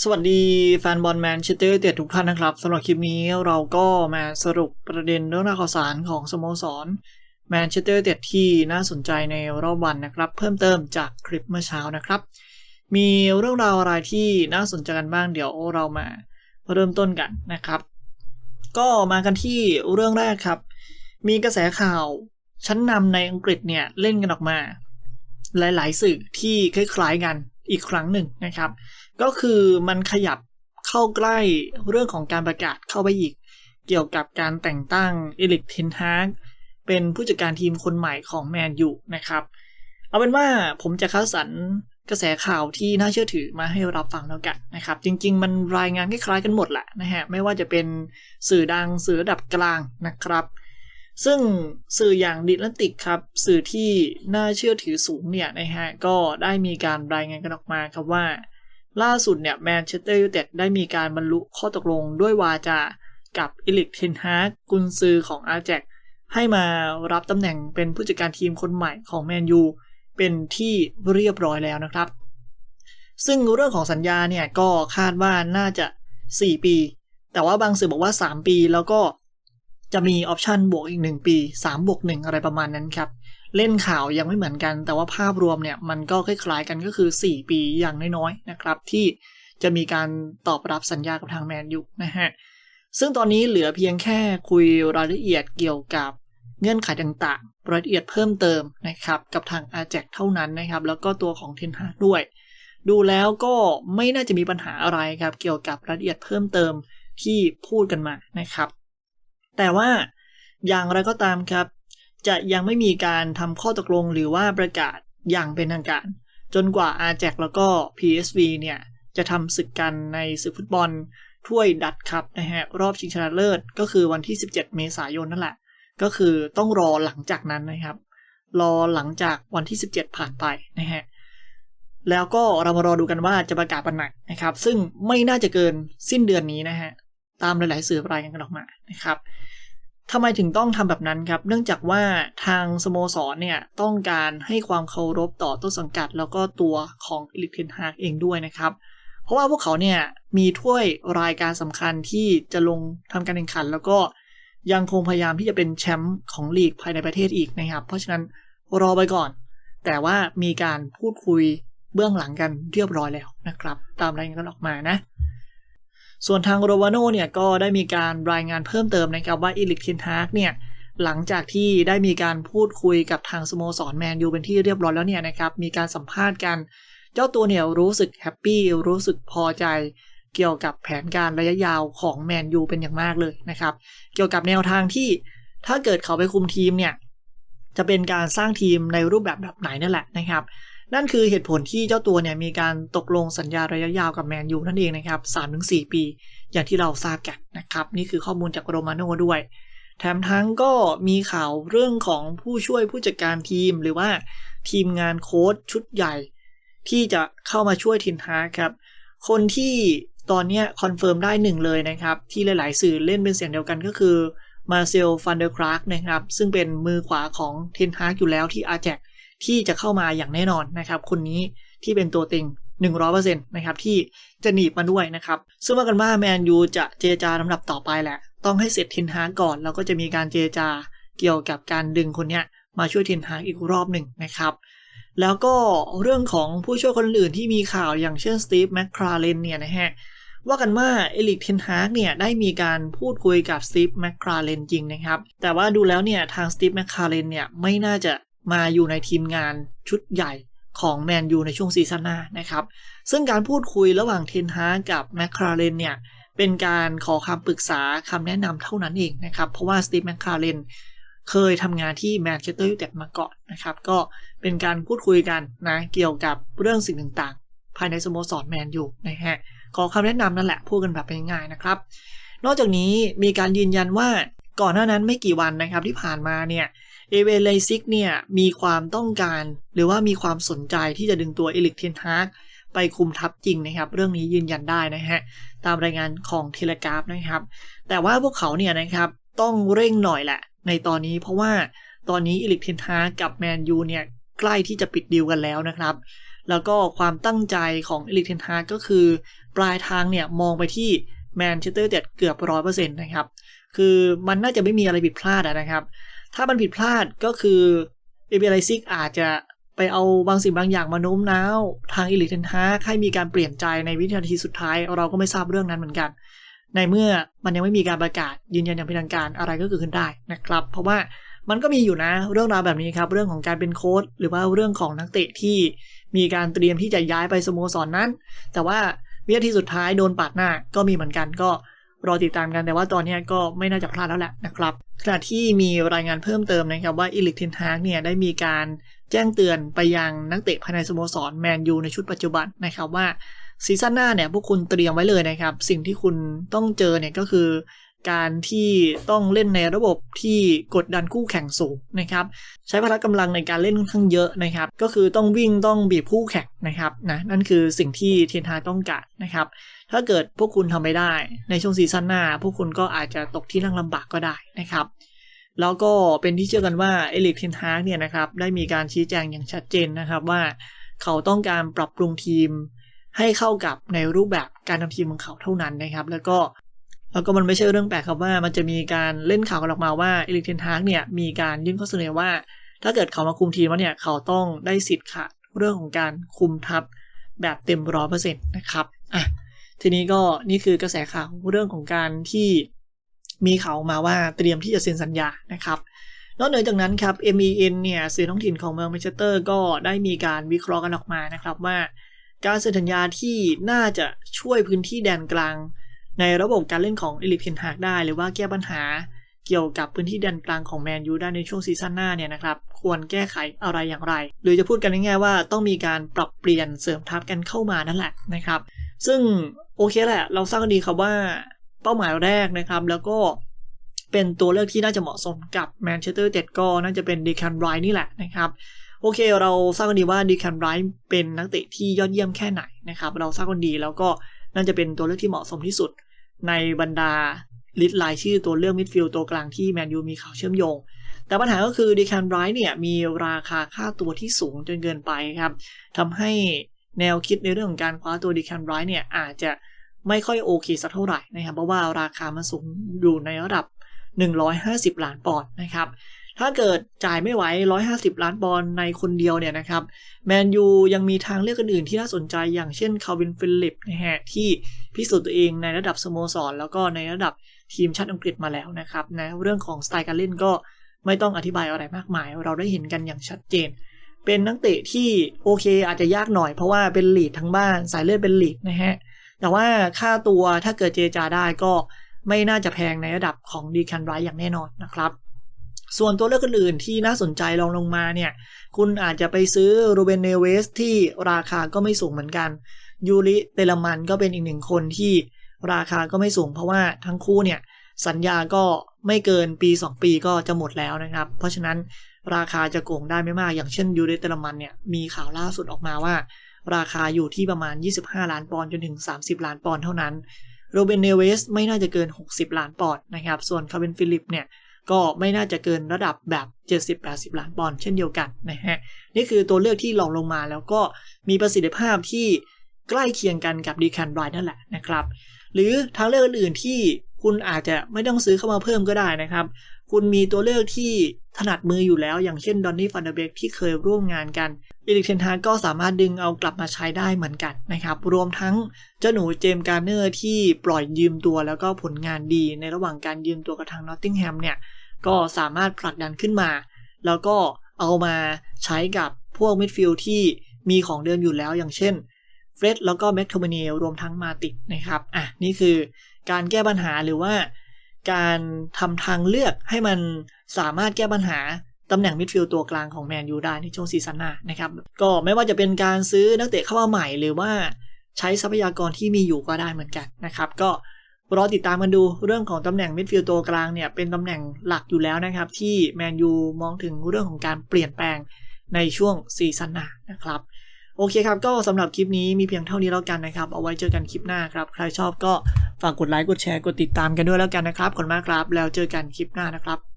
สวัสดีแฟนบอลแมนเชสเตอร์เตดทุกท่านนะครับสำหรับคลิปนี้เราก็มาสรุปประเด็นเรื่องราวข่าวสารของสโมสรแมนเชสเตอร์เตดที่น่าสนใจในรอบวันนะครับ เพิ่มเติมจากคลิปเมื่อเช้านะครับ มีเรื่องราวอะไรที่น่าสนใจกันบ้างเดี๋ยวเรามาเริ่มต้นกันนะครับ ก็มากันที่เรื่องแรกครับ มีกระแสข่าวชั้นนำในอังกฤษเนี่ยเล่นกันออกมา หลาย ๆ สื่อที่คล้ายๆกันอีกครั้งหนึ่งนะครับ ก็คือมันขยับเข้าใกล้เรื่องของการประกาศเข้าไปอีก เกี่ยวกับการแต่งตั้งเอลิกเทนฮากเป็นผู้จัดการทีมคนใหม่ของแมนยูนะครับ เอาเป็นว่าผมจะคัดสรรกระแสข่าวที่น่าเชื่อถือมาให้รับฟังแล้วกันนะครับ จริง ๆ มันรายงานคล้ายๆกันหมดแหละนะฮะไม่ว่าจะเป็นสื่อดังสื่อระดับกลางนะครับ ซึ่งสื่ออย่างดิลติกครับ สื่อที่น่าเชื่อถือสูงเนี่ยนะฮะก็ได้มีการรายงานกันออกมาครับว่า ล่าสุดเนี่ยแมนเชสเตอร์ยูไนเต็ดได้มีการบรรลุข้อตกลงด้วยวาจากับอิลิกเทนฮากกุนซือของอาแจกให้มารับตำแหน่งเป็นผู้จัดการทีมคนใหม่ของแมนยูเป็นที่เรียบร้อยแล้วนะครับ ซึ่งเรื่องของสัญญาเนี่ยก็คาดว่าน่าจะ 4 ปี แต่ว่าบางสื่อบอกว่า 3 ปีแล้วก็จะมีออปชันบวกอีก 1 ปี 3 บวก 1 อะไรประมาณนั้นครับ เล่นข่าวยังไม่เหมือนกัน แต่ว่าภาพรวมเนี่ยมันก็คล้ายๆกันก็คือ 4 ปีอย่างน้อยๆนะครับ ที่จะมีการตอบรับสัญญากับทางแมนยูนะฮะซึ่งตอนนี้เหลือเพียงแค่คุยรายละเอียดเกี่ยวกับเงื่อนไขต่างๆ รายละเอียดเพิ่มเติมนะครับ กับทางอาแจกเท่านั้นนะครับ แล้วก็ตัวของเทนฮาด้วย ดูแล้วก็ไม่น่าจะมีปัญหาอะไรครับ เกี่ยวกับรายละเอียดเพิ่มเติมที่พูดกันมานะครับ แต่ว่าอย่างไรก็ตามครับ จะยังไม่มีการทำข้อตกลงหรือว่าประกาศอย่างเป็นทางการ จนกว่า r j a c แล้วก็ PSV เนี่ย จะทำศึกกันในศึกฟุตบอลถ้วยดัตครับนะฮะ รอบชิงชนะเลิศ ก็คือวันที่ 17 เมษายนนั่นแหละ ก็คือต้องรอหลังจากนั้นนะครับ รอหลังจากวันที่ 17 ผ่านไปนะฮะแล้วก็เรามารอดูกันว่าจะประกาศวันไหนนะครับ ซึ่งไม่น่าจะเกินสิ้นเดือนนี้นะฮะ ตามหลาย ๆ สื่อรายงานกันออกมานะครับ ทำไมถึงต้องทำแบบนั้นครับ เนื่องจากว่าทางสโมสรเนี่ยต้องการให้ความเคารพต่อต้นสังกัด แล้วก็ตัวของอิลิกเทนฮากเองด้วยนะครับ เพราะว่าพวกเขาเนี่ยมีถ้วยรายการสำคัญที่จะลงทำการแข่งขัน แล้วก็ยังคงพยายามที่จะเป็นแชมป์ของลีกภายในประเทศอีกนะครับ เพราะฉะนั้นรอไปก่อน แต่ว่ามีการพูดคุยเบื้องหลังกันเรียบร้อยแล้วนะครับ ตามรายงานกันออกมานะ ส่วนทางโรวาโนเนี่ยก็ได้มีการรายงานเพิ่มเติมนะครับว่าอิลิกเทนฮากเนี่ยหลังจากที่ได้มีการพูดคุยกับทางสโมสรแมนยูเป็นที่เรียบร้อยแล้วเนี่ยนะครับมีการสัมภาษณ์กัน เจ้าตัวเนี่ยรู้สึกแฮปปี้รู้สึกพอใจ เกี่ยวกับแผนการระยะยาวของแมนยูเป็นอย่างมากเลยนะครับเกี่ยวกับแนวทางที่ถ้าเกิดเขาไปคุมทีมเนี่ยจะเป็นการสร้างทีมในรูปแบบแบบไหนนั่นแหละนะครับ นั่นคือเหตุผลที่เจ้าตัวเนี่ยมีการตกลงสัญญาระยะยาวกับแมนยูนั่นเองนะครับ3-4 ปี อย่างที่เราทราบกันนะครับ นี่คือข้อมูลจากโรมาโนด้วย แถมทั้งก็มีข่าวเรื่องของผู้ช่วยผู้จัดการทีมหรือว่าทีมงานโค้ชชุดใหญ่ ที่จะเข้ามาช่วยทินฮาครับ คนที่ตอนนี้คอนเฟิร์มได้หนึ่งเลยนะครับ ที่หลาย ๆ สื่อเล่นเป็นเสียงเดียวกันก็คือมาเซลฟันเดอร์คราร์กนะครับ ซึ่งเป็นมือขวาของเทนฮากอยู่แล้วที่อาแจก ที่จะเข้ามาอย่างแน่นอนนะครับ คนนี้ที่เป็นตัวเต็ง100%นะครับที่จะหนีบมาด้วยนะครับซึ่งว่ากันว่าแมนยูจะเจรจาลำดับต่อไปแหละ ต้องให้เสร็จเทนฮากก่อน แล้วก็จะมีการเจรจาเกี่ยวกับการดึงคนเนี้ยมาช่วยเทนฮากอีกรอบหนึ่งนะครับแล้วก็เรื่องของผู้ช่วยคนอื่นที่มีข่าวอย่างเช่นสตีฟแมคคราเลนเนี่ยนะฮะว่ากันว่าเอลิกเทนฮากเนี่ยได้มีการพูดคุยกับสตีฟแมคคราเลนจริงนะครับ แต่ว่าดูแล้วเนี่ยทางสตีฟแมคคราเลนเนี่ยไม่น่าจะ มาอยู่ในทีมงานชุดใหญ่ของแมนยูในช่วงซีซั่นหน้านะครับ ซึ่งการพูดคุยระหว่างเทนฮากับแมคคราเลนเนี่ยเป็นการขอคำปรึกษาคำแนะนำเท่านั้นเองนะครับ เพราะว่าสตีฟแมคคราเลนเคยทำงานที่แมนเชสเตอร์ยูไนเต็ดมาก่อนนะครับ ก็เป็นการพูดคุยกันนะเกี่ยวกับเรื่องสิ่งต่างๆ ภายในสโมสรแมนยูนะฮะขอคำแนะนำนั่นแหละพูดกันแบบง่ายๆนะครับ นอกจากนี้มีการยืนยันว่าก่อนหน้านั้นไม่กี่วันนะครับที่ผ่านมาเนี่ย เอเวเลซิกเนี่ยมีความต้องการ หรือว่ามีความสนใจที่จะดึงตัวเอลิกเทนฮากไปคุมทัพจริงนะครับ เรื่องนี้ยืนยันได้นะฮะ ตามรายงานของเทเลกราฟนะครับ แต่ว่าพวกเขาเนี่ยนะครับต้องเร่งหน่อยแหละ ในตอนนี้เพราะว่าตอนนี้เอลิกเทนฮากกับแมนยูเนี่ยใกล้ที่จะปิดดีลกันแล้วนะครับ แล้วก็ความตั้งใจของเอลิกเทนฮากก็คือ ปลายทางเนี่ยมองไปที่แมนเชสเตอร์เด็ดเกือบร้อยเปอร์เซ็นต์นะครับ คือมันน่าจะไม่มีอะไรผิดพลาดนะครับ ถ้ามันผิดพลาดก็คือเอเบไลซิกอาจจะไปเอาบางสิ่งบางอย่างมาโน้มน้าว ทางอิลิเทนฮาให้มีการเปลี่ยนใจในวินาทีสุดท้าย เราก็ไม่ทราบเรื่องนั้นเหมือนกัน ในเมื่อมันยังไม่มีการประกาศยืนยันอย่างเป็นทางการอะไรก็เกิดขึ้นได้นะครับ เพราะว่ามันก็มีอยู่นะเรื่องราวแบบนี้ครับ เรื่องของการเป็นโค้ชหรือว่าเรื่องของนักเตะที่มีการเตรียมที่จะย้ายไปสโมสรนนั้น แต่ว่าวินาทีสุดท้ายโดนปาดหน้าก็มีเหมือนกันก็ รอติดตามกันแต่ว่าตอนนี้ก็ไม่น่าจะพลาดแล้วแหละนะครับขณะที่มีรายงานเพิ่มเติมนะครับว่าอิลิกเทนฮากเนี่ยได้มีการแจ้งเตือนไปยังนักเตะภายในสโมสรแมนยูในชุดปัจจุบันนะครับว่าซีซั่นหน้าเนี่ยพวกคุณเตรียมไว้เลยนะครับ สิ่งที่คุณต้องเจอเนี่ยก็คือ การที่ต้องเล่นในระบบที่กดดันคู่แข่งสูงนะครับ ใช้พละกำลังในการเล่นค่อนข้างเยอะนะครับ ก็คือต้องวิ่งต้องบีบคู่แข่งนะครับนะนั่นคือสิ่งที่เทียนฮาต้องการนะครับ ถ้าเกิดพวกคุณทำไม่ได้ ในช่วงซีซั่นหน้า พวกคุณก็อาจจะตกที่นั่งลำบากก็ได้นะครับ แล้วก็เป็นที่เชื่อกันว่าเอลิกเทนฮาร์กเนี่ยนะครับได้มีการชี้แจงอย่างชัดเจนนะครับว่าเขาต้องการปรับปรุงทีมให้เข้ากับในรูปแบบการทำทีมของเขาเท่านั้นนะครับ แล้วก็แล้วก็มันไม่ใช่เรื่องแปลกครับว่ามันจะมีการเล่นข่าวกันออกมาว่าเอลิกเทนฮาร์กเนี่ยมีการยื่นข้อเสนอว่า ถ้าเกิดเขามาคุมทีมแล้วเนี่ยเขาต้องได้สิทธิ์ค่ะเรื่องของการคุมทัพแบบเต็มร้อยเปอร์เซ็นต์นะครับอะ ทีนี้ก็นี่คือกระแสข่าวเรื่องของการที่มีข่าวมาว่าเตรียมที่จะเซ็นสัญญานะครับนอกเหนือจากนั้นครับ MEN เนี่ยสื่อท้องถิ่นของเมืองแมนเชสเตอร์ก็ได้มีการวิเคราะห์กันออกมานะครับว่า การเซ็นสัญญาที่น่าจะช่วยพื้นที่แดนกลาง ในระบบการเล่นของเอลิกเทนฮากได้หรือว่าแก้ปัญหาเกี่ยวกับพื้นที่แดนกลางของแมนยูได้ในช่วงซีซั่นหน้าเนี่ยนะครับควรแก้ไขอะไรอย่างไร หรือจะพูดกันง่ายๆว่าต้องมีการปรับเปลี่ยนเสริมทัพกันเข้ามานั่นแหละนะครับ ซึ่งโอเคแหละ เราทราบกันดีครับว่าเป้าหมายแรกนะครับ แล้วก็เป็นตัวเลือกที่น่าจะเหมาะสมกับแมนเชสเตอร์เจ็ดก็น่าจะเป็นดีแคนไรนี่แหละนะครับ โอเคเราทราบกันดีว่าดีแคนไรเป็นนักเตะที่ยอดเยี่ยมแค่ไหนนะครับ เราทราบกันดีแล้วก็น่าจะเป็นตัวเลือกที่เหมาะสมที่สุด ในบรรดาลิสต์รายชื่อตัวเลือกมิดฟิลด์ตัวกลางที่แมนยูมีข่าวเชื่อมโยง แต่ปัญหาก็คือดีแคนไรเนี่ยมีราคาค่าตัวที่สูงจนเกินไปครับทำให้ แนวคิดในเรื่องของการคว้าตัวดีแคนไรท์เนี่ยอาจจะไม่ค่อยโอเคสักเท่าไหร่นะครับ เพราะว่าราคามันสูงอยู่ในระดับ 150 ล้านปอนด์นะครับ ถ้าเกิดจ่ายไม่ไหว 150 ล้านปอนด์ในคนเดียวเนี่ยนะครับ แมนยูยังมีทางเลือกอื่นๆที่น่าสนใจอย่างเช่นคาวินฟิลิปนะฮะที่พิสูจน์ตัวเองในระดับสโมสร แล้วก็ในระดับทีมชาติอังกฤษมาแล้วนะครับนะเรื่องของสไตล์การเล่นก็ไม่ต้องอธิบายอะไรมากมาย เราได้เห็นกันอย่างชัดเจน เป็นนักเตะที่โอเคอาจจะยากหน่อยเพราะว่าเป็นลีดทั้งบ้านสายเลือดเป็นลีดนะฮะ แต่ว่าค่าตัวถ้าเกิดเจจาได้ก็ไม่น่าจะแพงในระดับของดีคันไรอย่างแน่นอนนะครับ ส่วนตัวเลือกอื่นๆที่น่าสนใจลองลงมาเนี่ย คุณอาจจะไปซื้อโรเบนเนเวสที่ราคาก็ไม่สูงเหมือนกัน ยูริเตลมันก็เป็นอีกหนึ่งคนที่ราคาก็ไม่สูง เพราะว่าทั้งคู่เนี่ยสัญญาก็ไม่เกินปี 2 ปีก็จะหมดแล้วนะครับ เพราะฉะนั้น ราคาจะโกงได้ไม่มาก อย่างเช่นยูริเตลมันเนี่ยมีข่าวล่าสุดออกมาว่า ราคาอยู่ที่ประมาณ 25 ล้านปอนด์จนถึง 30 ล้านปอนด์เท่านั้นโรเบนเนเวสไม่น่าจะเกิน 60 ล้านปอนด์นะครับ ส่วนคาเวนฟิลิปเนี่ยก็ไม่น่าจะเกินระดับแบบ 70-80 ล้านปอนด์เช่นเดียวกันนะฮะนี่คือตัวเลือกที่ลองลงมาแล้วก็มีประสิทธิภาพที่ใกล้เคียงกันกับดีแคนไบรนั่นแหละนะครับ หรือทางเลือกอื่นที่คุณอาจจะไม่ต้องซื้อเข้ามาเพิ่มก็ได้นะครับ คุณมีตัวเลือกที่ถนัดมืออยู่แล้ว อย่างเช่นดอนนี่ฟันเดเบกที่เคยร่วมงานกันอีลิกเทนฮาก็สามารถดึงเอากลับมาใช้ได้เหมือนกันนะครับ รวมทั้งเจ้าหนูเจมการเนอร์ที่ปล่อยยืมตัวแล้วก็ผลงานดี ในระหว่างการยืมตัวกับทางนอตติงแฮมเนี่ย ก็สามารถผลักดันขึ้นมา แล้วก็เอามาใช้กับพวกมิดฟิลด์ที่มีของเดิมอยู่แล้วอย่างเช่นเฟร็ดแล้วก็แม็กโทมเนียรวมทั้งมาติดนะครับ อะ นี่คือการแก้ปัญหาหรือว่า การทำทางเลือกให้มันสามารถแก้ปัญหาตำแหน่งมิดฟิลด์ตัวกลางของแมนยูได้ในช่วงซีซั่นหน้านะครับ ก็ไม่ว่าจะเป็นการซื้อนักเตะเข้ามาใหม่หรือว่าใช้ทรัพยากรที่มีอยู่ก็ได้เหมือนกันนะครับ ก็รอติดตามกันดูเรื่องของตำแหน่งมิดฟิลด์ตัวกลางเนี่ยเป็นตำแหน่งหลักอยู่แล้วนะครับ ที่แมนยูมองถึงเรื่องของการเปลี่ยนแปลงในช่วงซีซั่นหน้านะครับ โอเคครับ ก็สำหรับคลิปนี้มีเพียงเท่านี้แล้วกันนะครับ เอาไว้เจอกันคลิปหน้าครับ ใครชอบก็ฝากกดไลค์ กดแชร์ กดติดตามกันด้วยแล้วกันนะครับขอบคุณมากครับ แล้วเจอกันคลิปหน้านะครับ